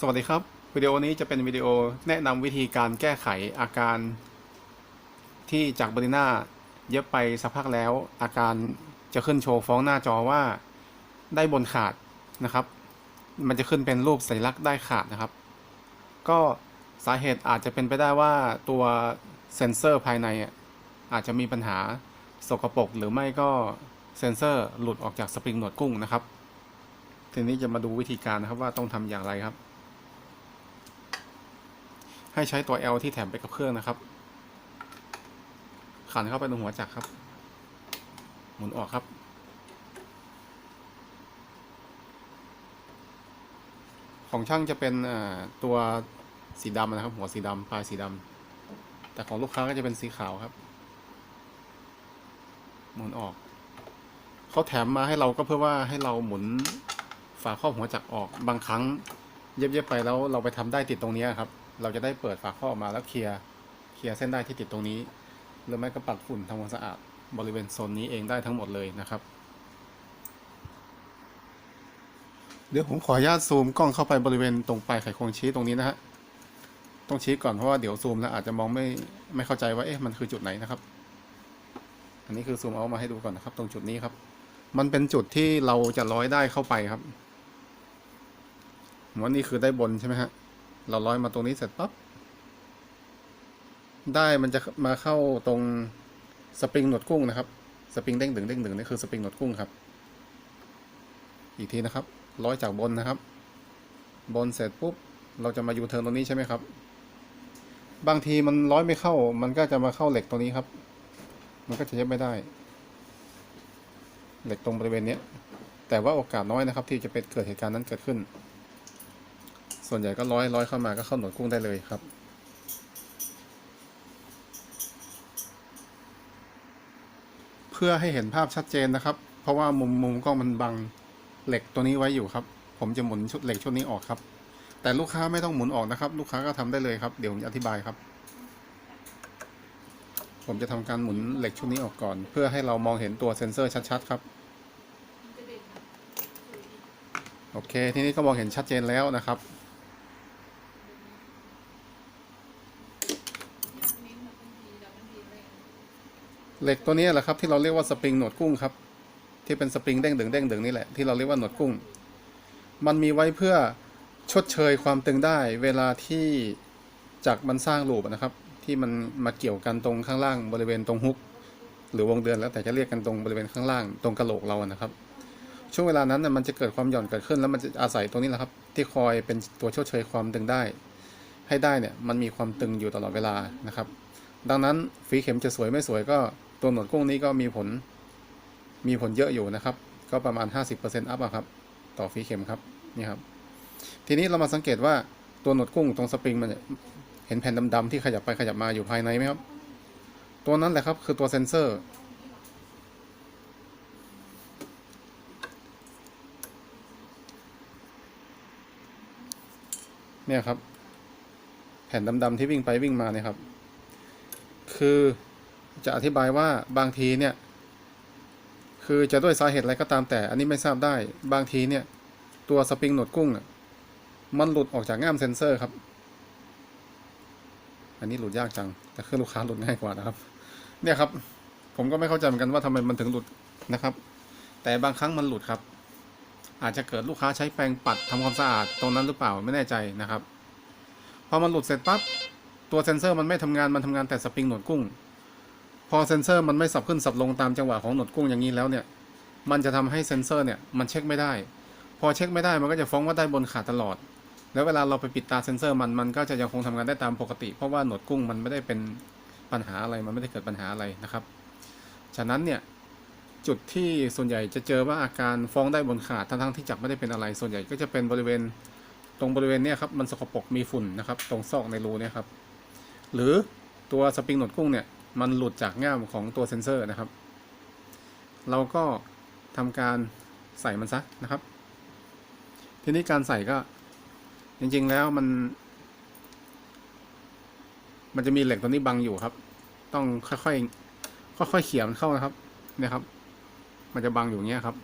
สวัสดีครับ วิดีโอนี้จะเป็นวิดีโอแนะนำวิธีการแก้ไขอาการ ที่จากบร์นาเย็บไปสักพักแล้ว อาการจะขึ้นโชว์ฟ้องหน้าจอว่าได้บนขาดนะครับ มันจะขึ้นเป็นรูปสัญลักษณ์ได้ขาดนะครับ ก็สาเหตุอาจจะเป็นไปได้ว่าตัวเซ็นเซอร์ภายในอาจจะมีปัญหาสกปรกหรือไม่ก็เซ็นเซอร์หลุดออกจากสปริงหนวดกุ้งนะครับทีนี้จะมาดูวิธีการนะครับว่าต้องทำอย่างไรครับ ให้ใช้ตัว L ที่แถมไปกับเครื่องนะครับ ขันเข้าไปในหัวจักรครับ หมุนออกครับ ของช่างจะเป็นตัวสีดำนะครับ หัวสีดำปลายสีดำแต่ของลูกค้าก็จะเป็นสีขาวครับ หมุนออกเขาแถมมาให้เราก็เพื่อว่าให้เราหมุนฝาครอบหัวจักรออกบางครั้ง เย็บๆไปแล้วเราไปทำได้ติดตรงนี้ครับ เราจะได้เปิดฝาครอออกมาแล้วเคลียร์เคลียร์เส้นได้ที่ติดตรงนี้ หรือไม่ก็ปัดฝุ่นทำความสะอาดบริเวณโซนนี้เองได้ทั้งหมดเลยนะครับ เดี๋ยวผมขออนุญาตซูมกล้องเข้าไปบริเวณตรงปลายไขควงชี้ตรงนี้นะฮะต้องชี้ก่อนเพราะว่าเดี๋ยวซูมแล้วอาจจะมองไม่ไม่เข้าใจว่าเอ๊ะมันคือจุดไหนนะครับ อันนี้คือซูมเอามาให้ดูก่อนนะครับ ตรงจุดนี้ครับ มันเป็นจุดที่เราจะร้อยได้เข้าไปครับหัวนี่คือได้บนใช่ไหมฮะ เราร้อยมาตรงนี้เสร็จปั๊บได้มันจะมาเข้าตรงสปริงหนวดกุ้งนะครับ สปริงเด้งดึงเด้งดึงนี่คือสปริงหนวดกุ้งครับ อีกทีนะครับ ร้อยจากบนนะครับ บนเสร็จปุ๊บเราจะมายูเทิร์นตรงนี้ใช่ไหมครับ บางทีมันร้อยไม่เข้า มันก็จะมาเข้าเหล็กตรงนี้ครับ มันก็จะเย็บไม่ได้ เหล็กตรงบริเวณเนี้ยแต่ว่าโอกาสน้อยนะครับ ที่จะเป็นเกิดเหตุการณ์นั้นเกิดขึ้น ส่วนใหญ่ก็ร้อยร้อยเข้ามาก็เข้าหนวดกุ้งได้เลยครับ เพื่อให้เห็นภาพชัดเจนนะครับ เพราะว่ามุมมุมกล้องมันบังเหล็กตัวนี้ไว้อยู่ครับ ผมจะหมุนชุดเหล็กชุดนี้ออกครับ แต่ลูกค้าไม่ต้องหมุนออกนะครับ ลูกค้าก็ทำได้เลยครับ เดี๋ยวผมจะอธิบายครับ ผมจะทำการหมุนเหล็กชุดนี้ออกก่อน เพื่อให้เรามองเห็นตัวเซ็นเซอร์ชัดๆครับโอเค ทีนี้ก็มองเห็นชัดเจนแล้วนะครับ เหล็กตัวนี้แหละครับที่เราเรียกว่าสปริงหนวดกุ้งครับ ที่เป็นสปริงเด้งดึงเด้งดึงนี่แหละที่เราเรียกว่าหนวดกุ้ง มันมีไว้เพื่อชดเชยความตึงได้เวลาที่จากมันสร้างลูปนะครับ ที่มันมาเกี่ยวกันตรงข้างล่างบริเวณตรงฮุก หรือวงเดือนแล้วแต่จะเรียกกันตรงบริเวณข้างล่างตรงกระโหลกเรานะครับ ช่วงเวลานั้นน่ะมันจะเกิดความหย่อนเกิดขึ้น แล้วมันจะอาศัยตรงนี้แหละครับ ที่คอยเป็นตัวชดเชยความตึงได้ ให้ได้เนี่ยมันมีความตึงอยู่ตลอดเวลานะครับ ดังนั้นฝีเข็มจะสวยไม่สวยก็ ตัวหนวดกุ้งนี้ก็มีผลมีผลเยอะอยู่นะครับ ก็ประมาณ 50%อัพอะครับ ต่อฝีเข็มครับนี่ครับ ทีนี้เรามาสังเกตว่าตัวหนวดกุ้งตรงสปริงมันเนี่ยเห็นแผ่นดำๆที่ขยับไปขยับมาอยู่ภายในไหมครับ ตัวนั้นแหละครับคือตัวเซนเซอร์เนี่ยครับ แผ่นดำๆที่วิ่งไปวิ่งมาเนี่ยครับ คือ จะอธิบายว่าบางทีเนี่ย คือจะด้วยสาเหตุอะไรก็ตามแต่ อันนี้ไม่ทราบได้ บางทีเนี่ย ตัวสปริงหนวดกุ้งมันหลุดออกจากง่ามเซนเซอร์ครับ อันนี้หลุดยากจัง แต่เครื่องลูกค้าหลุดง่ายกว่านะครับ เนี่ยครับ ผมก็ไม่เข้าใจเหมือนกันว่าทำไมมันถึงหลุดนะครับ แต่บางครั้งมันหลุดครับ อาจจะเกิดลูกค้าใช้แปรงปัดทำความสะอาดตรงนั้นหรือเปล่าไม่แน่ใจนะครับ พอมันหลุดเสร็จปั๊บตัวเซนเซอร์มันไม่ทำงานมันทำงานแต่สปริงหนวดกุ้ง พอเซนเซอร์มันไม่สับขึ้นสับลงตามจังหวะของหนวดกุ้งอย่างนี้แล้วเนี่ย มันจะทำให้เซนเซอร์เนี่ยมันเช็คไม่ได้ พอเช็คไม่ได้มันก็จะฟ้องว่าได้บนขาดตลอด แล้วเวลาเราไปปิดตาเซนเซอร์มันมันก็จะยังคงทำงานได้ตามปกติ เพราะว่าหนวดกุ้งมันไม่ได้เป็นปัญหาอะไรมันไม่ได้เกิดปัญหาอะไรนะครับ ฉะนั้นเนี่ยจุดที่ส่วนใหญ่จะเจอว่าอาการฟ้องได้บนขาดทั้งๆที่จับไม่ได้เป็นอะไร ส่วนใหญ่ก็จะเป็นบริเวณตรงบริเวณเนี้ยครับมันสกปรกมีฝุ่นนะครับ ตรงซอกในรูเนี่ยครับหรือตัวสปริงหนวดกุ้งเนี่ย มันหลุดจากง่ามของตัวเซนเซอร์นะครับ เราก็ทำการใส่มันซะนะครับ ทีนี้การใส่ก็จริงๆแล้วมัน มันจะมีเหล็กตัวนี้บังอยู่ครับ ต้องค่อยๆค่อยๆเขี่ยมันเข้านะครับเนี่ยครับ มันจะบังอยู่เงี้ยครับ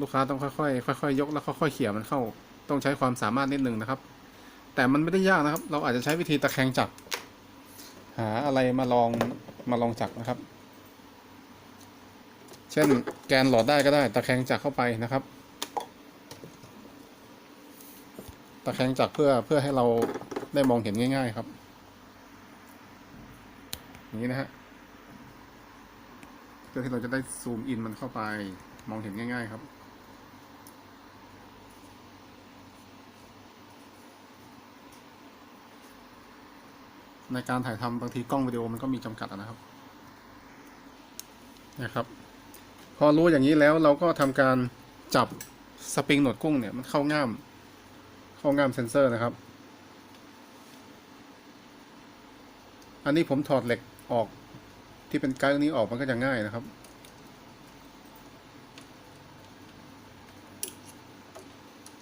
ลูกค้าต้องค่อยๆค่อยๆยกแล้วค่อยๆเขี่ยมันเข้า ต้องใช้ความสามารถนิดนึงนะครับ แต่มันไม่ได้ยากนะครับ เราอาจจะใช้วิธีตะแคงจักราอะไรมาลองมาลองจักนะครับ เช่นแกนหลอดได้ก็ได้ตะแคงจักเข้าไปนะครับ ตะแคงจักเพื่อเพื่อให้เราได้มองเห็นง่าย ๆครับอย่างนี้นะฮะเพื่อที่เราจะได้ซูมอินมันเข้าไปมองเห็นง่าย ๆ ครับ ในการถ่ายทำบางทีกล้องวิดีโอมันก็มีจำกัดนะครับนะครับ พอรู้อย่างนี้แล้วเราก็ทำการจับสปริงหนวดกุ้งเนี่ยมันเข้าง่าม เข้าง่ามเซนเซอร์นะครับ อันนี้ผมถอดเหล็กออกที่เป็นไกด์นี้ออกมันก็จะง่ายนะครับ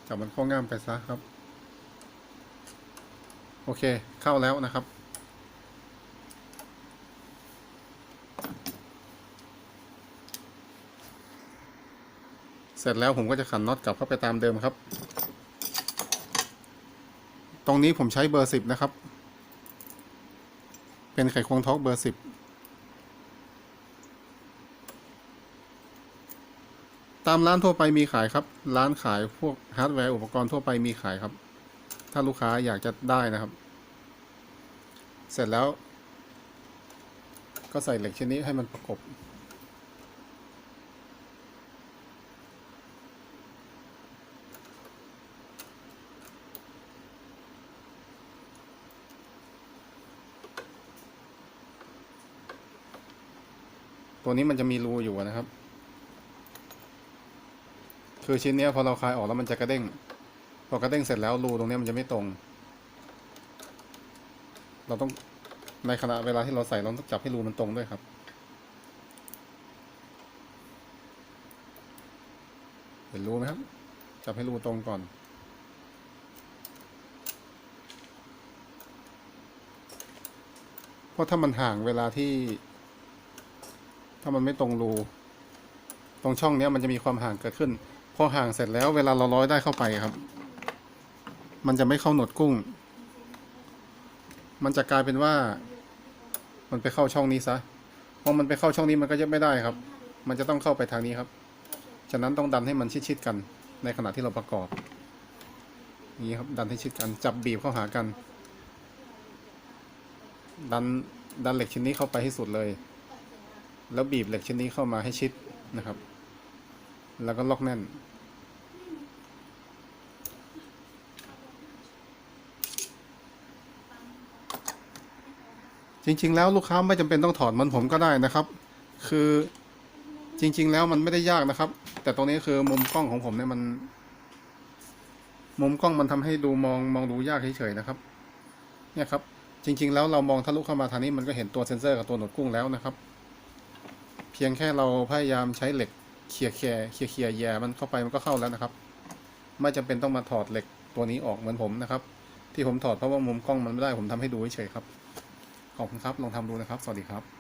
จับมันเข้าง่ามไปซะครับ โอเคเข้าแล้วนะครับ เสร็จแล้วผมก็จะขันน็อตกลับเข้าไปตามเดิมครับ ตรงนี้ผมใช้เบอร์สิบนะครับ เป็นไขควงท็อกเบอร์สิบตามร้านทั่วไปมีขายครับ ร้านขายพวกฮาร์ดแวร์อุปกรณ์ทั่วไปมีขายครับ ถ้าลูกค้าอยากจะได้นะครับ เสร็จแล้ว ก็ใส่เหล็กชิ้นนี้ให้มันประกบ ตัวนี้มันจะมีรูอยู่นะครับ คือชิ้นนี้พอเราคลายออกแล้วมันจะกระเด้ง พอกระเด้งเสร็จแล้วรูตรงนี้มันจะไม่ตรง เราต้องในขณะเวลาที่เราใส่เราต้องจับให้รูมันตรงด้วยครับเห็นรูไหมครับ จับให้รูตรงก่อน เพราะถ้ามันห่างเวลาที่ ถ้ามันไม่ตรงรู ตรงช่องเนี้ยมันจะมีความห่างเกิดขึ้น พอห่างเสร็จแล้วเวลาเราร้อยได้เข้าไปครับ มันจะไม่เข้าหนวดกุ้ง มันจะกลายเป็นว่า มันไปเข้าช่องนี้ซะพอมันไปเข้าช่องนี้มันก็จะไม่ได้ครับ มันจะต้องเข้าไปทางนี้ครับ ฉะนั้นต้องดันให้มันชิดๆกัน ในขณะที่เราประกอบนี้ครับดันให้ชิดกันจับบีบเข้าหากัน ดันดันเหล็กชิ้นนี้เข้าไปให้สุดเลย แล้วบีบเหล็กชิ้นนี้เข้ามาให้ชิดนะครับ แล้วก็ล็อกแน่น จริง ๆ แล้วลูกค้าไม่จำเป็นต้องถอดมันผมก็ได้นะครับ คือจริง ๆ แล้วมันไม่ได้ยากนะครับ แต่ตรงนี้คือมุมกล้องของผมเนี่ยมัน มุมกล้องมันทำให้ดูมองมองดูยากเฉยๆนะครับ เนี่ยครับ จริง ๆ แล้วเรามองทะลุเข้ามาทางนี้มันก็เห็นตัวเซนเซอร์กับตัวหนวดกุ้งแล้วนะครับ พียงแค่เราพยายามใช้เหล็กเคียแคียร์เคลียร์เคลียแย่มันเข้าไปมันก็เข้าแล้วนะครับ ไม่จำเป็นต้องมาถอดเหล็กตัวนี้ออกเหมือนผมนะครับ ที่ผมถอดเพราะว่ามุมกล้องมันไม่ได้ผมทำให้ดูเฉยครับ ขอบคุณครับ ลองทำดูนะครับ สวัสดีครับ